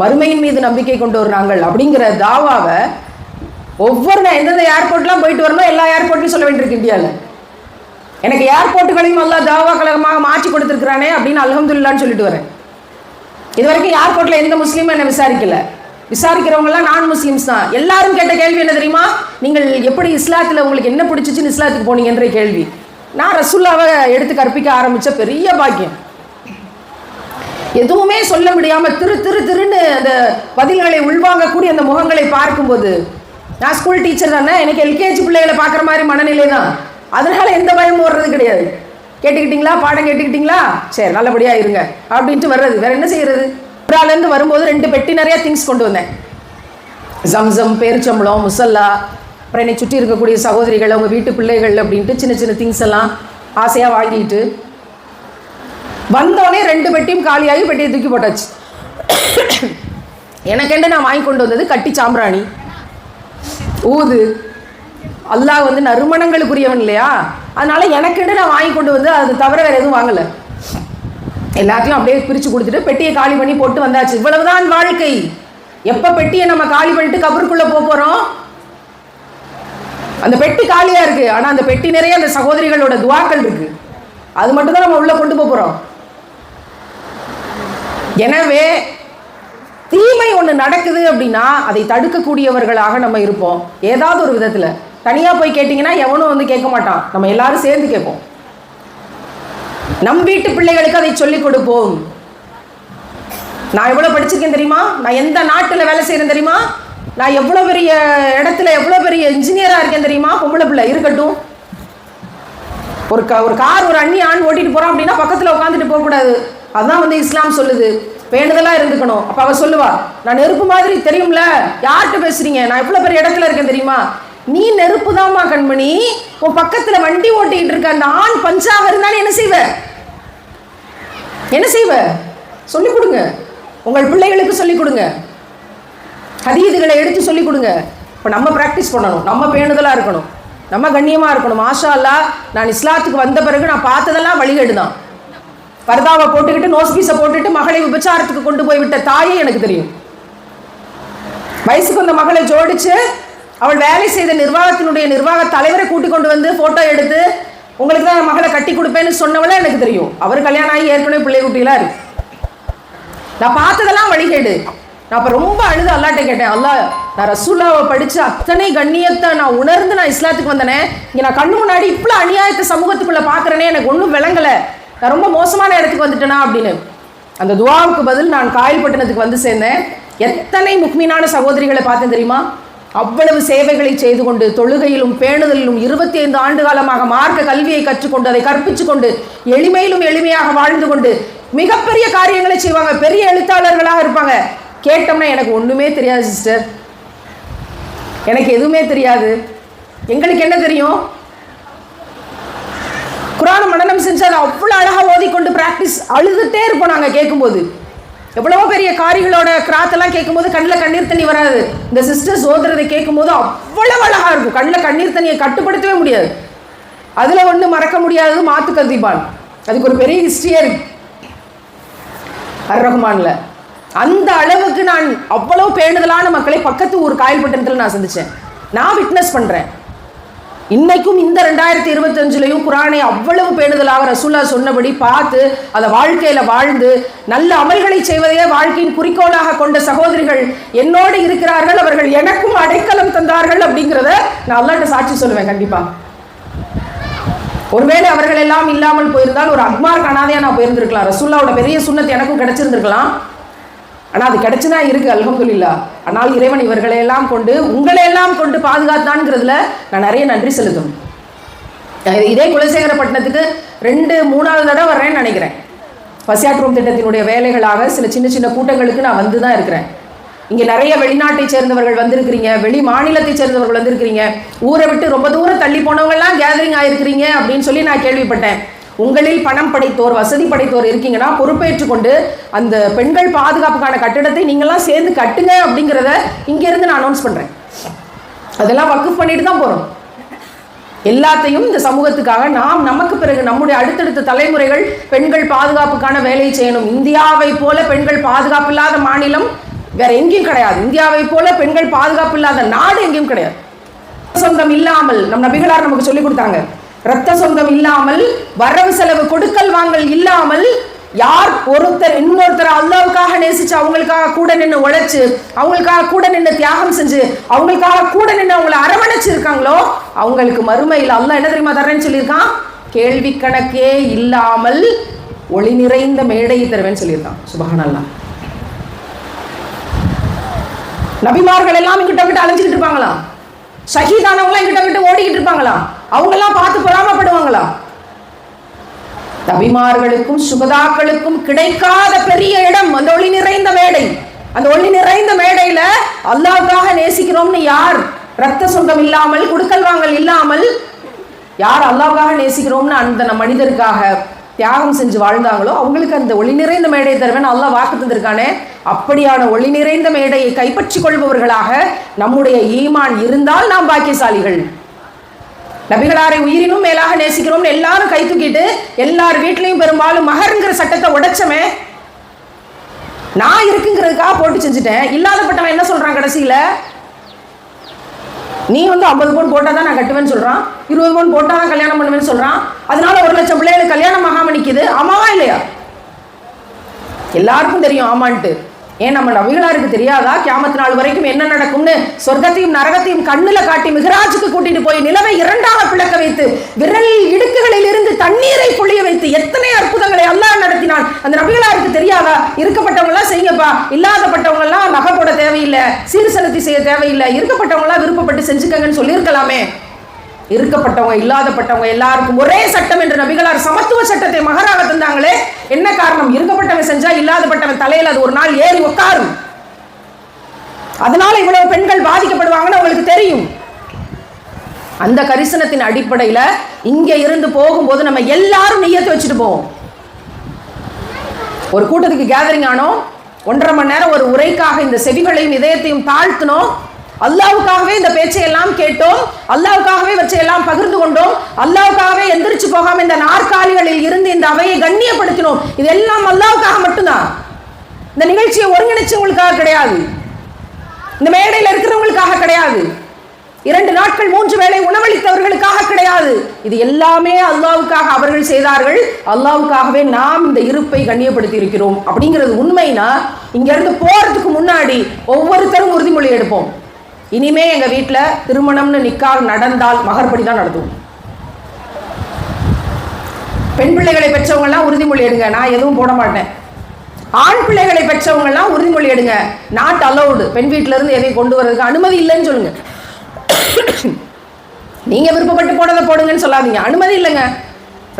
Speaker 1: மறுமையின் மீது நம்பிக்கை கொண்டு நாங்கள் அப்படிங்கிற தாவாவை ஒவ்வொரு நான் எந்தெந்த ஏர்போர்ட்லாம் போயிட்டு வரணும் எல்லா ஏர்போர்ட்லையும் சொல்ல வேண்டியிருக்கு இந்தியாவில் எனக்கு ஏர்போர்ட்டுகளையும் நல்லா தாவா கழகமாக மாற்றி கொடுத்துருக்குறானே அப்படின்னு அல்ஹம்துலில்லான்னு சொல்லிட்டு வரேன். இது வரைக்கும் ஏர்போர்ட்டில் எந்த முஸ்லீமும் என்னை விசாரிக்கல. விசாரிக்கிறவங்கலாம் நான் முஸ்லீம்ஸ் தான். எல்லாரும் கேட்ட கேள்வி என்ன தெரியுமா? நீங்கள் எப்படி இஸ்லாத்தில் உங்களுக்கு என்ன பிடிச்சிச்சின்னு இஸ்லாத்துக்கு போனீங்கன்ற கேள்வி. நான் ரசுல்லாவை எடுத்து கற்பிக்க ஆரம்பித்த பெரிய பாக்கியம். எதுவுமே சொல்ல முடியாம திரு திரு திருன்னு அந்த பதில்களை உள்வாங்கக்கூடிய அந்த முகங்களை பார்க்கும்போது நான் ஸ்கூல் டீச்சர் தானே எனக்கு எல்கேஜி பிள்ளைகளை பார்க்குற மாதிரி மனநிலை தான் அதனால எந்த பயமும் வர்றது கிடையாது. கேட்டுக்கிட்டீங்களா? பாடம் கேட்டுக்கிட்டீங்களா? சரி நல்லபடியா இருங்க. அப்படின்ட்டு வர்றது. வேற என்ன செய்யறது? இருந்து வரும்போது ரெண்டு பெட்டி நிறைய திங்ஸ் கொண்டு வந்தேன். ஜம்சம் பேரிச்சம்பளம் முசல்லா அப்புறம் என்னை சுற்றி இருக்கக்கூடிய சகோதரிகள் அவங்க வீட்டு பிள்ளைகள் அப்படின்ட்டு சின்ன சின்ன திங்ஸ் எல்லாம் ஆசையாக வாங்கிட்டு வந்தோடனே ரெண்டு பெட்டியும் காலியாகி பெட்டியை தூக்கி போட்டாச்சு. எனக்கெண்டு நான் வாங்கி கொண்டு வந்தது? கட்டி சாம்பிராணி. ஊது. அல்லாஹ் வந்து நறுமணங்களுக்குரியவன் இல்லையா? அதனால எனக்கெண்டு நான் வாங்கி கொண்டு வந்து அது தவிர வேற எதுவும் வாங்கலை. எல்லாத்தையும் அப்படியே பிரித்து கொடுத்துட்டு பெட்டியை காலி பண்ணி போட்டு வந்தாச்சு. இவ்வளவுதான் வாழ்க்கை. எப்போ பெட்டியை நம்ம காலி பண்ணிட்டு கபருக்குள்ளே போக போகிறோம் அந்த பெட்டி காலியாக இருக்குது ஆனால் அந்த பெட்டி நிறைய அந்த சகோதரிகளோட துவாக்கள் இருக்குது அது மட்டும்தான் நம்ம உள்ளே கொண்டு போக போகிறோம் எனவே தீமை ஒன்று நடக்குது அப்படின்னா அதை தடுக்கக்கூடியவர்களாக நம்ம இருப்போம். ஏதாவது ஒரு விதத்தில். தனியாக போய் கேட்டிங்கன்னா எவனும் வந்து கேட்க மாட்டான். நம்ம எல்லாரும் சேர்ந்து கேட்போம். நம் வீட்டு பிள்ளைகளுக்கு அதை சொல்லிக் கொடுப்போம். நான் எவ்வளோ படிச்சிருக்கேன் தெரியுமா? நான் எந்த நாட்டில் வேலை செய்கிறேன் தெரியுமா? நான் எவ்வளோ பெரிய இடத்துல எவ்வளோ பெரிய இன்ஜினியராக இருக்கேன் தெரியுமா? பொம்பளை பிள்ளை இருக்கட்டும். ஒரு க ஒரு கார் ஒரு அண்ணி ஆண் ஓட்டிட்டு போகிறோம் அப்படின்னா பக்கத்தில் உட்காந்துட்டு போகக்கூடாது. அதுதான் வந்து இஸ்லாம் சொல்லுது. வேண்டுதலா இருந்துக்கணும். அப்போ அவ சொல்லுவா நான் நெருப்பு மாதிரி தெரியும்ல யார்கிட்ட பேசுறீங்க? நான் எவ்வளோ பெரிய இடத்துல இருக்கேன் தெரியுமா? நீ நெருப்பு தான்மா கண்மணி. உன் பக்கத்தில் வண்டி ஓட்டிக்கிட்டு இருக்க அந்த ஆண் பஞ்சாக இருந்தாலும் என்ன செய்வ? என்ன செய்வ? சொல்லிக் கொடுங்க. உங்கள் பிள்ளைகளுக்கு சொல்லிக் கொடுங்க. ஹதீதுகளை எடுத்து சொல்லிக் கொடுங்க. இப்போ நம்ம ப்ராக்டிஸ் பண்ணணும். நம்ம பேணுதலாக இருக்கணும். நம்ம கண்ணியமாக இருக்கணும். மாஷா அல்லா நான் இஸ்லாத்துக்கு வந்த பிறகு நான் பார்த்ததெல்லாம் வழிகேடு தான். பர்தாவை போட்டுக்கிட்டு நோஸ் பீஸை போட்டுட்டு மகளை விபச்சாரத்துக்கு கொண்டு போய் விட்ட தாயே எனக்கு தெரியும். வயசுக்கு வந்த மகளை ஜோடிச்சு அவள் வேலை செய்த நிர்வாகத்தினுடைய நிர்வாக தலைவரை கூட்டிக் கொண்டு வந்து ஃபோட்டோ எடுத்து உங்களுக்கு தான் மகளை கட்டி கொடுப்பேன்னு சொன்னவளே எனக்கு தெரியும். அவர் கல்யாணம் ஆகி ஏற்கனவே பிள்ளை குட்டிலாம் இருக்கு. நான் பார்த்ததெல்லாம் வழிகேடு. நான் அப்போ ரொம்ப அழுது அல்லாட்ட கேட்டேன். அல்லா நான் ரசூல்லாவை படித்து அத்தனை கண்ணியத்தை நான் உணர்ந்து நான் இஸ்லாத்துக்கு வந்தேனே. இங்கே நான் கண்ணு முன்னாடி இவ்வளோ அநியாயத்தை சமூகத்துக்குள்ளே பார்க்குறேனே. எனக்கு ஒன்றும் விளங்கலை. நான் ரொம்ப மோசமான இடத்துக்கு வந்துட்டேனா அப்படின்னு. அந்த துவாவுக்கு பதில் நான் காயல்பட்டினத்துக்கு வந்து சேர்ந்தேன். எத்தனை முக்மீனான சகோதரிகளை பார்த்தேன் தெரியுமா? அவ்வளவு சேவைகளை செய்து கொண்டு தொழுகையிலும் பேணுதலிலும் இருபத்தி ஐந்து ஆண்டு காலமாக மார்க்க கல்வியை கற்றுக்கொண்டு அதை கற்பித்து கொண்டு எளிமையிலும் எளிமையாக வாழ்ந்து கொண்டு மிகப்பெரிய காரியங்களை செய்வாங்க. பெரிய எழுத்தாளர்களாக இருப்பாங்க. கேட்டோம்னா எனக்கு ஒன்றுமே தெரியாது சிஸ்டர் எனக்கு எதுவுமே தெரியாது. எங்களுக்கு என்ன தெரியும்? குரான மனநம் செஞ்சு அதை அவ்வளோ அழகாக ஓதிக்கொண்டு ப்ராக்டிஸ் அழுதுகிட்டே இருப்போம் நாங்கள் கேட்கும்போது. எவ்வளவோ பெரிய காரிகளோட கிராத்தெல்லாம் கேட்கும்போது கண்ணில் கண்ணீர் தண்ணி வராது. இந்த சிஸ்டர்ஸ் ஓதுறதை கேட்கும்போது அவ்வளவு அழகாக இருக்கும். கண்ணில் கண்ணீர் தண்ணியை கட்டுப்படுத்தவே முடியாது. அதில் ஒன்று மறக்க முடியாதது மாத்து கதிபான். அதுக்கு ஒரு பெரிய ஹிஸ்ட்ரியே இருக்கு அர் ரஹ்மான்ல. அந்த அளவுக்கு நான் அவ்வளோ பேணுதலான மக்களை பக்கத்து ஊர் காயல்பட்டினத்தில் நான் சந்தித்தேன் நான் விட்னஸ் பண்ணுறேன் இன்னைக்கும் இந்த ரெண்டாயிரத்தி இருபத்தஞ்சுலையும் குரானை அவ்வளவு பேணுதலாக ரசூல்லா சொன்னபடி பார்த்து அதை வாழ்க்கையில வாழ்ந்து நல்ல அமல்களை செய்வதையே வாழ்க்கையின் குறிக்கோளாக கொண்ட சகோதரிகள் என்னோடு இருக்கிறார்கள் அவர்கள் எனக்கும் அடைக்கலம் தந்தார்கள் அப்படிங்கிறத நான் அல்லாட்ட சாட்சி சொல்லுவேன் கண்டிப்பா. ஒருவேளை அவர்கள் எல்லாம் இல்லாமல் போயிருந்தால் ஒரு அக்மார் அனாதையா நான் போயிருந்திருக்கலாம். ரசூல்லாவோட பெரிய சுண்ணத்து எனக்கும் கிடைச்சிருந்திருக்கலாம். ஆனால் அது கிடைச்சுனா இருக்கு அல்ஹம்துலில்லா. ஆனால் இறைவன் இவர்களை எல்லாம் கொண்டு உங்களை எல்லாம் கொண்டு பாதுகாத்தான்ங்கிறதுல நான் நிறைய நன்றி செலுத்தணும் இதே குலசேகரப்பட்டினத்துக்கு ரெண்டு மூணாவது தடவை வர்றேன்னு நினைக்கிறேன். பசியாற்றுவம் திட்டத்தினுடைய வேலைகளாக சில சின்ன சின்ன கூட்டங்களுக்கு நான் வந்து தான் இருக்கிறேன். இங்கே நிறைய வெளிநாட்டை சேர்ந்தவர்கள் வந்திருக்கிறீங்க வெளி மாநிலத்தை சேர்ந்தவர்கள் வந்திருக்கிறீங்க. ஊரை விட்டு ரொம்ப தூரம் தள்ளி போனவங்கெல்லாம் கேதரிங் ஆயிருக்கிறீங்க அப்படின்னு சொல்லி நான் கேள்விப்பட்டேன். உங்களில் பணம் படைத்தோர் வசதி படைத்தோர் இருக்கீங்கன்னா பொறுப்பேற்றுக்கொண்டு அந்த பெண்கள் பாதுகாப்புக்கான கட்டிடத்தை நீங்களாம் சேர்ந்து கட்டுங்க அப்படிங்கிறத இங்கேருந்து நான் அனௌன்ஸ் பண்ணுறேன் அதெல்லாம் வக்குஃப் பண்ணிட்டு தான் போகிறோம் எல்லாத்தையும் இந்த சமூகத்துக்காக நாம் நமக்கு பிறகு நம்முடைய அடுத்தடுத்த தலைமுறைகள் பெண்கள் பாதுகாப்புக்கான வேலையை செய்யணும். இந்தியாவை போல பெண்கள் பாதுகாப்பு இல்லாத மாநிலம் வேற எங்கேயும் கிடையாது. இந்தியாவை போல பெண்கள் பாதுகாப்பு இல்லாத நாடு எங்கேயும் கிடையாது. சொந்தம் இல்லாமல் நம் நபிகளார் நமக்கு சொல்லி கொடுத்தாங்க. ரத்த சொந்தம் இல்லாமல் வரவு செலவு கொடுக்கல் வாங்கல் இல்லாமல் யார் ஒருத்தர் இன்னொருத்தர் அல்லாவுக்காக நேசிச்சு அவங்களுக்காக கூட நின்று உழைச்சு அவங்களுக்காக கூட நின்று தியாகம் செஞ்சு அவங்களுக்காக கூட நின்று அவங்களை அரவணைச்சு இருக்காங்களோ அவங்களுக்கு மறுமையில் அல்ல என்ன தெரியுமா தரேன்னு சொல்லியிருக்கான்? கேள்வி கணக்கே இல்லாமல் ஒளி நிறைந்த மேடையை தருவேன்னு சொல்லியிருக்கான். சுபஹான் அல்லாஹ் நபிமார்கள் எல்லாம் இங்கிட்ட விட்டு அலைஞ்சிக்கிட்டு இருப்பாங்களாம் ஷஹீதானவங்களாம் எங்கிட்ட விட்டு ஓடிக்கிட்டு இருப்பாங்களாம் அவங்கெல்லாம் பார்த்து பொறாமப்படுவாங்களா? தபிமார்களுக்கும் சுகதாக்களுக்கும் கிடைக்காத பெரிய இடம் அந்த ஒளி நிறைந்த மேடை. அந்த ஒளி நிறைந்த மேடையில அல்லாவுக்காக நேசிக்கிறோம்னு யார்? ரத்த சொந்தம் இல்லாமல் குடுக்கல் வாங்கல் இல்லாமல் யார் அல்லாவுக்காக நேசிக்கிறோம்னு அந்த மனிதருக்காக தியாகம் செஞ்சு வாழ்ந்தாங்களோ அவங்களுக்கு அந்த ஒளி நிறைந்த மேடையை தருவேன் அல்லாஹ் வாக்கு தந்திருக்கானே. அப்படியான ஒளி நிறைந்த மேடையை கைப்பற்றி கொள்பவர்களாக நம்முடைய ஈமான் இருந்தால் நாம் பாக்கியசாலிகள். நபிகளாரை உயிரினும் மேலாக நேசிக்கிறோம்னு எல்லாரும் கை தூக்கிட்டு எல்லார் வீட்லையும் பெரும்பாலும் மகருங்கிற சட்டத்தை உடைச்சமே நான் இருக்குங்கிறதுக்காக போட்டு செஞ்சுட்டேன். இல்லாதப்பட்டவன் என்ன சொல்றான் கடைசியில? நீ வந்து ஐம்பது பவுன் போட்டால் தான் நான் கட்டுவேன்னு சொல்கிறான் இருபது பவுன் போட்டால் தான் கல்யாணம் பண்ணுவேன்னு சொல்கிறான் அதனால ஒரு லட்சம் பிள்ளைகளுக்கு கல்யாணம் ஆகாமல் நிற்கிது ஆமாவா இல்லையா? எல்லாருக்கும் தெரியும் ஆமான்ட்டு. ஏன் நம்ம நபிகளாருக்கு தெரியாதா? கியாமத்து நாள் வரைக்கும் என்ன நடக்கும்னு சொர்க்கத்தையும் நரகத்தையும் கண்ணுல காட்டி மிகராஜுக்கு கூட்டிட்டு போய் நிலவை இரண்டாக பிளக்க வைத்து விரல் இடுக்குகளில் இருந்து தண்ணீரை புளிய வைத்து எத்தனை அற்புதங்களை அல்லாஹ் நடத்தினான்? அந்த நபிகளாருக்கு தெரியாதா? இருக்கப்பட்டவங்க எல்லாம் செய்யுங்கப்பா. இல்லாதப்பட்டவங்க எல்லாம் நகை போட தேவையில்லை சீர் செலுத்தி செய்ய தேவையில்லை. இருக்கப்பட்டவங்க எல்லாம் விருப்பப்பட்டு செஞ்சுக்கங்கன்னு சொல்லியிருக்கலாமே. இருக்கப்பட்டவங்க இல்லாதப்பட்டவங்க எல்லாருக்கும் ஒரே சட்டம் என்று நபிகளார் சமத்துவ சட்டத்தை மகராக தந்தாங்களே என்ன காரணம்? இருக்கப்பட்டவன் செஞ்சா இல்லாதப்பட்டவன் தலையில் அது ஒரு நாள் ஏறி உட்காரும் அதனால இவ்வளவு பெண்கள் பாதிக்கப்படுவாங்கன்னு அவங்களுக்கு தெரியும். அந்த கரிசனத்தின் அடிப்படையில் இங்கே இருந்து போகும்போது நம்ம எல்லாரும் நெய்யத்தை வச்சுட்டு போவோம். ஒரு கூட்டத்துக்கு கேதரிங் ஆனோம். ஒன்றரை மணி நேரம் ஒரு உரைக்காக இந்த செவிகளையும் இதயத்தையும் தாழ்த்தினோம். அல்லாவுக்காகவே இந்த பேச்சை எல்லாம் கேட்டோம். அல்லாவுக்காகவே வச்சை எல்லாம் பகிர்ந்து கொண்டோம். அல்லாவுக்காகவே எந்திரிச்சு போகாம இந்த நாற்காலிகளில் இருந்து இந்த அவையை கண்ணியப்படுத்தினோம். இது எல்லாம் அல்லாவுக்காக மட்டும்தான். இந்த நிகழ்ச்சியை ஒருங்கிணைச்சவங்களுக்காக கிடையாது. இந்த மேடையில் இருக்கிறவங்களுக்காக கிடையாது. இரண்டு நாட்கள் மூன்று வேளை உணவளித்தவர்களுக்காக கிடையாது. இது எல்லாமே அல்லாவுக்காக அவர்கள் செய்தார்கள். அல்லாவுக்காகவே நாம் இந்த இருப்பை கண்ணியப்படுத்தி இருக்கிறோம் அப்படிங்கிறது உண்மைனா இங்க இருந்து போறதுக்கு முன்னாடி ஒவ்வொருத்தரும் உறுதிமொழி எடுப்போம். இனிமே எங்க வீட்டில் திருமணம்னு நிக்கால் நடந்தால் மகர்படி தான் நடத்துவோம் பெண் பிள்ளைகளை பெற்றவங்கெல்லாம் உறுதிமொழி எடுங்க. நான் எதுவும் போட மாட்டேன். ஆண் பிள்ளைகளை பெற்றவங்கெல்லாம் உறுதிமொழி எடுங்க. நாட் அலௌடு பெண் வீட்டில இருந்து எதையும் கொண்டு வர்றதுக்கு அனுமதி இல்லைன்னு சொல்லுங்க. நீங்க விருப்பப்பட்டு போனதை போடுங்கன்னு சொல்லாதீங்க. அனுமதி இல்லைங்க.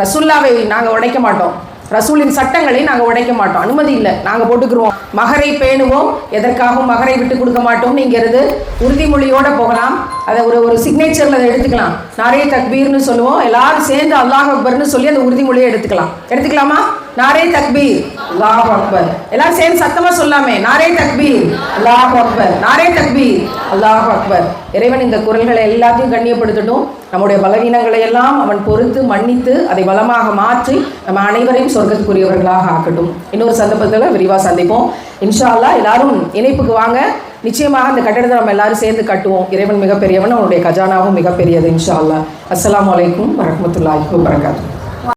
Speaker 1: ரசுல்லாவை நாங்கள் உடைக்க மாட்டோம். ரசூலின் சட்டங்களை நாங்க உடைக்க மாட்டோம். அனுமதி இல்லை. நாங்க போட்டுக்கிறோம் மகரை பேணுவோம். எதற்காகவும் மகரை விட்டு கொடுக்க மாட்டோம். நீங்கிறது உறுதிமொழியோட போகலாம். அதை ஒரு ஒரு சிக்னேச்சர்ல அதை எடுத்துக்கலாம். நாரே தக்பீர்னு சொல்லுவோம். எல்லாரும் சேர்ந்து அல்லாஹ் அக்பர்னு சொல்லி அந்த உறுதிமொழியை எடுத்துக்கலாம். எடுத்துக்கலாமா? நாரே தக்பீர். அல்லாஹ் அக்பர். எல்லாரும் சேர்ந்து சத்தமா சொல்லாமே. நாரே தக்பீர். அல்லாஹ் அக்பர். நாரே தக்பீர். அல்லாஹ் அக்பர். இறைவன் இந்த குரல்களை எல்லாத்தையும் கண்ணியப்படுத்தட்டும். நம்முடைய பலவீனங்களை எல்லாம் அவன் பொறுத்து மன்னித்து அதை பலமாக மாற்றி நம்ம அனைவரையும் சொர்க்கத்துக்குரியவர்களாக ஆக்கட்டும் இன்னொரு சந்தர்ப்பத்தில் விரிவாக சந்திப்போம். இன்ஷா எல்லாரும் இணைப்புக்கு வாங்க. நிச்சயமாக அந்த கட்டடத்தை நம்ம எல்லாரும் சேர்ந்து கட்டுவோம். இறைவன் மிகப்பெரியவன் அவனுடைய கஜானாவும் மிகப்பெரியது இன்ஷா அல்லா அஸ்லாம் வலைக்கும் வரஹ்மத்துல்லாஹி வபரகாத்துஹு.